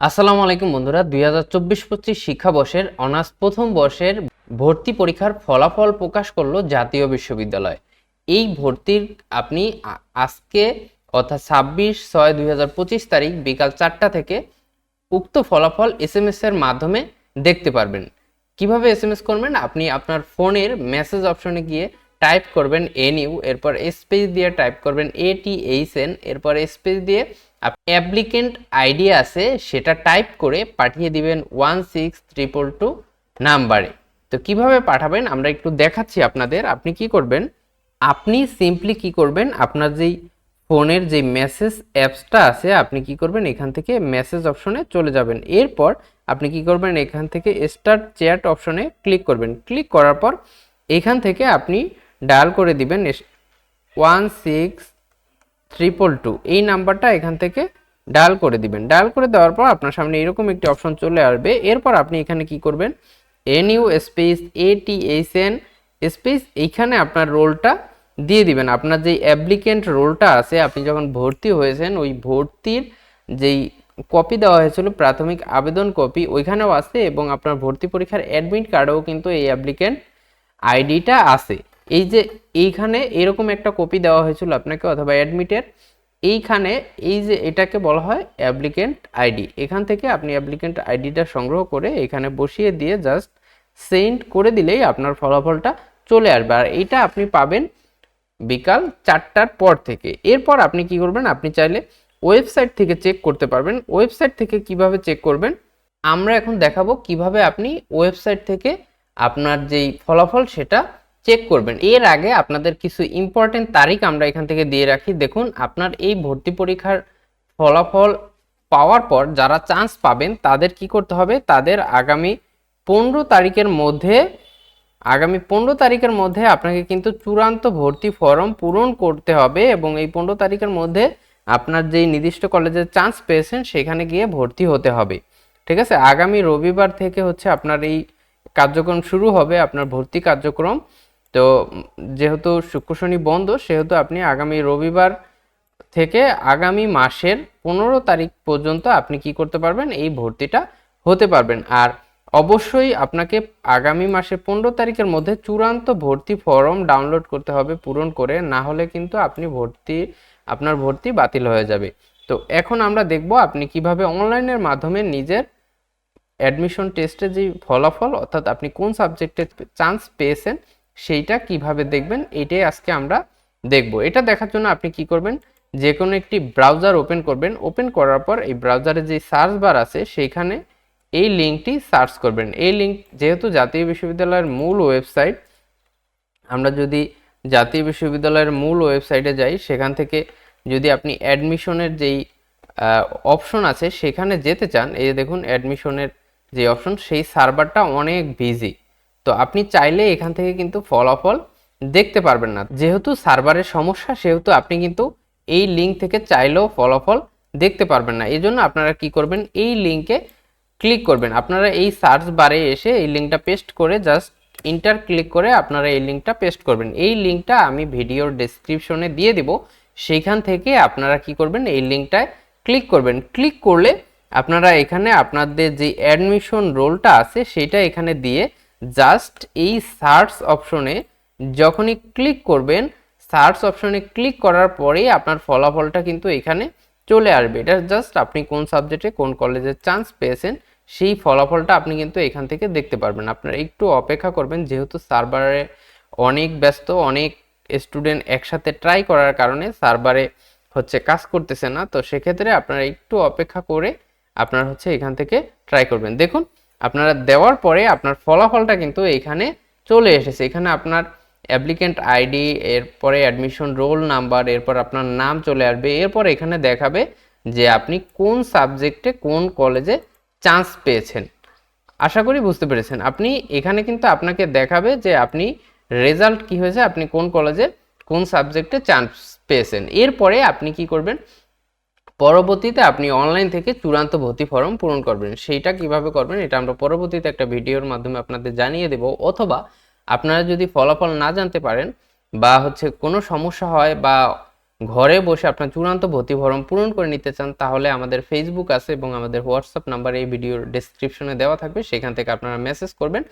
আসসালামু আলাইকুম বন্ধুরা, দুই হাজার চব্বিশ পঁচিশ শিক্ষাবর্ষের অনার্স প্রথম বর্ষের ভর্তি পরীক্ষার ফলাফল প্রকাশ করল জাতীয় বিশ্ববিদ্যালয়। এই ভর্তির আপনি আজকে অর্থাৎ ছাব্বিশ ছয় দুই হাজার পঁচিশ তারিখ বিকাল চারটা থেকে উক্ত ফলাফল এস এম এর মাধ্যমে দেখতে পারবেন। কীভাবে এস এম এস করবেন? আপনি আপনার ফোনের মেসেজ অপশনে গিয়ে টাইপ করবেন এন ইউ, এরপর স্পেস দিয়ে টাইপ করবেন এ টি এইচ এন, এরপর স্পেস দিয়ে অ্যাপ্লিকেন্ট আইডি আছে, সেটা টাইপ করে পাঠিয়ে দিবেন ওয়ান সিক্স ট্রিপল টু নাম্বারে। তো কীভাবে পাঠাবেন? আমরা একটু দেখাচ্ছি আপনাদের। আপনি কি করবেন? আপনি সিম্পলি কি করবেন? আপনার যেই ফোনের যে মেসেজ অ্যাপসটা আছে, আপনি কি করবেন? এখান থেকে মেসেজ অপশনে চলে যাবেন। এরপর আপনি কি করবেন? এখান থেকে স্টার্ট চ্যাট অপশনে ক্লিক করবেন। ক্লিক করার পর এখান থেকে আপনি ডায়াল করে দিবেন। ওয়ান সিক্স ট্রিপল টু এই নাম্বারটা এখান থেকে ডায়াল করে দিবেন। ডায়াল করে দেওয়ার পর আপনার সামনে এরকম একটি অপশন চলে আসবে। এরপর আপনি এখানে কি করবেন? N U space A T H N space এইখানে আপনার রোলটা দিয়ে দিবেন। আপনার যেই অ্যাপ্লিকেন্ট রোলটা আছে, আপনি যখন ভর্তি হয়েছেন, ওই ভর্তির যেই কপি দেওয়া হয়েছিল, প্রাথমিক আবেদন কপি, ওইখানেও আছে এবং আপনার ভর্তি পরীক্ষার অ্যাডমিট কার্ডেও কিন্তু এই অ্যাপ্লিকেন্ট আইডিটা আছে। এই যে এইখানে এরকম একটা কপি দেওয়া হয়েছিল আপনাকে অথবা অ্যাডমিটের এইখানে এই যে এটাকে বলা হয় অ্যাপ্লিকেন্ট আইডি এখান থেকে আপনি অ্যাপ্লিকেন্ট আইডিটা সংগ্রহ করে এখানে বসিয়ে দিয়ে জাস্ট সেন্ড করে দিলেই আপনার ফলাফলটা চলে আসবে। আর এইটা আপনি পাবেন বিকাল চারটার পর থেকে। এরপর আপনি কি করবেন? আপনি চাইলে ওয়েবসাইট থেকে চেক করতে পারবেন। ওয়েবসাইট থেকে কীভাবে চেক করবেন? আমরা এখন দেখাবো কীভাবে আপনি ওয়েবসাইট থেকে আপনার যেই ফলাফল সেটা চেক করবেন। এর আগে আপনাদের কিছু ইম্পর্টেন্ট তারিখ আমরা এখান থেকে দিয়ে রাখি। দেখুন, আপনার এই ভর্তি পরীক্ষার ফলাফল পাওয়ার পর যারা চান্স পাবেন, তাদের কি করতে হবে? তাদের আগামী পনেরো তারিখের মধ্যে, আগামী পনেরো তারিখের মধ্যে আপনাকে কিন্তু চূড়ান্ত ভর্তি ফর্ম পূরণ করতে হবে এবং এই পনেরো তারিখের মধ্যে আপনার যেই নির্দিষ্ট কলেজে চান্স পেয়েছেন, সেখানে গিয়ে ভর্তি হতে হবে। ঠিক আছে? আগামী রবিবার থেকে হচ্ছে আপনার এই কার্যক্রম শুরু হবে, আপনার ভর্তি কার্যক্রম। তো যেহেতু শুক্র শনি বন্ধ, সেহেতু আপনি আগামী রবিবার থেকে আগামী মাসের পনেরো তারিখ পর্যন্ত আপনি কি করতে পারবেন? এই ভর্তিটা হতে পারবেন। আর অবশ্যই আপনাকে আগামী মাসের পনেরো তারিখের মধ্যে চূড়ান্ত ভর্তি ফর্ম ডাউনলোড করতে হবে, পূরণ করে। না হলে কিন্তু আপনি ভর্তি, আপনার ভর্তি বাতিল হয়ে যাবে। তো এখন আমরা দেখব আপনি কীভাবে অনলাইনের মাধ্যমে নিজের অ্যাডমিশন টেস্টের যে ফলাফল, অর্থাৎ আপনি কোন সাবজেক্টে চান্স পেয়েছেন সেইটা কীভাবে দেখবেন? এটাই আজকে আমরা দেখব। এটা দেখার জন্য আপনি কি করবেন? যে কোনো একটি ব্রাউজার ওপেন করবেন। ওপেন করার পর এই ব্রাউজারে যে সার্চ বার আছে, সেইখানে এই লিঙ্কটি সার্চ করবেন। এই লিঙ্ক যেহেতু জাতীয় বিশ্ববিদ্যালয়ের মূল ওয়েবসাইট আমরা যদি জাতীয় বিশ্ববিদ্যালয়ের মূল ওয়েবসাইটে যাই, সেখান থেকে যদি আপনি অ্যাডমিশনের যেই অপশন আছে, সেখানে যেতে চান, এই দেখুন অ্যাডমিশনের যে অপশন সেই সার্ভারটা অনেক বিজি তো আপনি চাইলে এখান থেকে কিন্তু ফলাফল দেখতে পারবেন না। যেহেতু সার্ভারের সমস্যা, সেহেতু আপনি কিন্তু এই লিঙ্ক থেকে চাইলেও ফলাফল দেখতে পারবেন না। এই জন্য আপনারা কি করবেন? এই লিঙ্কে ক্লিক করবেন। আপনারা এই সার্চ বারে এসে এই লিঙ্কটা পেস্ট করে জাস্ট ইন্টার ক্লিক করে আপনারা এই লিঙ্কটা পেস্ট করবেন। এই লিঙ্কটা আমি ভিডিওর ডেসক্রিপশনে দিয়ে দিব। সেইখান থেকে আপনারা কি করবেন? এই লিঙ্কটায় ক্লিক করবেন। ক্লিক করলে আপনারা এখানে আপনাদের যে অ্যাডমিশন রোলটা আছে, সেটা এখানে দিয়ে জাস্ট এই সার্চ অপশনে যখনই ক্লিক করবেন, সার্চ অপশনে ক্লিক করার পরেই আপনার ফলাফলটা কিন্তু এখানে চলে আসবে। এটা জাস্ট আপনি কোন সাবজেক্টে কোন কলেজে চান্স পেয়েছেন, সেই ফলাফলটা আপনি কিন্তু এখান থেকে দেখতে পারবেন। আপনারা একটু অপেক্ষা করবেন, যেহেতু সার্ভারে অনেক ব্যস্ত, অনেক স্টুডেন্ট একসাথে ট্রাই করার কারণে সার্ভারে হচ্ছে কাজ করতেছে না, তো সেক্ষেত্রে আপনারা একটু অপেক্ষা করে আপনারা হচ্ছে এখান থেকে ট্রাই করবেন। দেখুন আপনারা দেওয়ার পরে আপনার ফলাফলটা কিন্তু এখানে চলে এসেছে। এখানে আপনার অ্যাপ্লিকেন্ট আইডি এরপরে অ্যাডমিশন রোল নাম্বার এরপর আপনার নাম চলে আসবে। এরপর এখানে দেখাবে যে আপনি কোন সাবজেক্টে কোন কলেজে চান্স পেয়েছেন। আশা করি বুঝতে পেরেছেন। আপনি এখানে কিন্তু আপনাকে দেখাবে যে আপনি রেজাল্ট কি হয়েছে, আপনি কোন কলেজে কোন সাবজেক্টে চান্স পেয়েছেন। এরপরে আপনি কি করবেন? পরবর্তীতে আপনি অনলাইন থেকে চূড়ান্ত ভর্তি ফর্ম পূরণ করবেন। সেইটা কীভাবে করবেন, এটা আমরা পরবর্তীতে একটা ভিডিওর মাধ্যমে আপনাদের জানিয়ে দেব। অথবা আপনারা যদি ফলাফল না জানতে পারেন বা হচ্ছে কোনো সমস্যা হয় বা ঘরে বসে আপনার চূড়ান্ত ভর্তি ফর্ম পূরণ করে নিতে চান, তাহলে আমাদের ফেসবুক আছে এবং আমাদের হোয়াটসঅ্যাপ নাম্বার এই ভিডিওর ডেসক্রিপশনে দেওয়া থাকবে। সেখান থেকে আপনারা মেসেজ করবেন।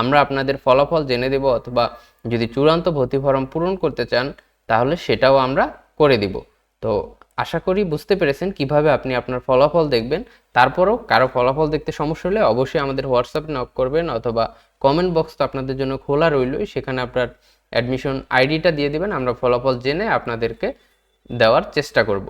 আমরা আপনাদের ফলাফল জেনে দেব অথবা যদি চূড়ান্ত ভর্তি ফর্ম পূরণ করতে চান, তাহলে সেটাও আমরা করে দিব। তো আশা করি বুঝতে পেরেছেন কীভাবে আপনি আপনার ফলাফল দেখবেন। তারপরও কারও ফলাফল দেখতে সমস্যা হলে অবশ্যই আমাদের হোয়াটসঅ্যাপ নক করবেন অথবা কমেন্ট বক্স তো আপনাদের জন্য খোলা রইলই। সেখানে আপনার অ্যাডমিশন আইডিটা দিয়ে দেবেন, আমরা ফলাফল জেনে আপনাদেরকে দেওয়ার চেষ্টা করব।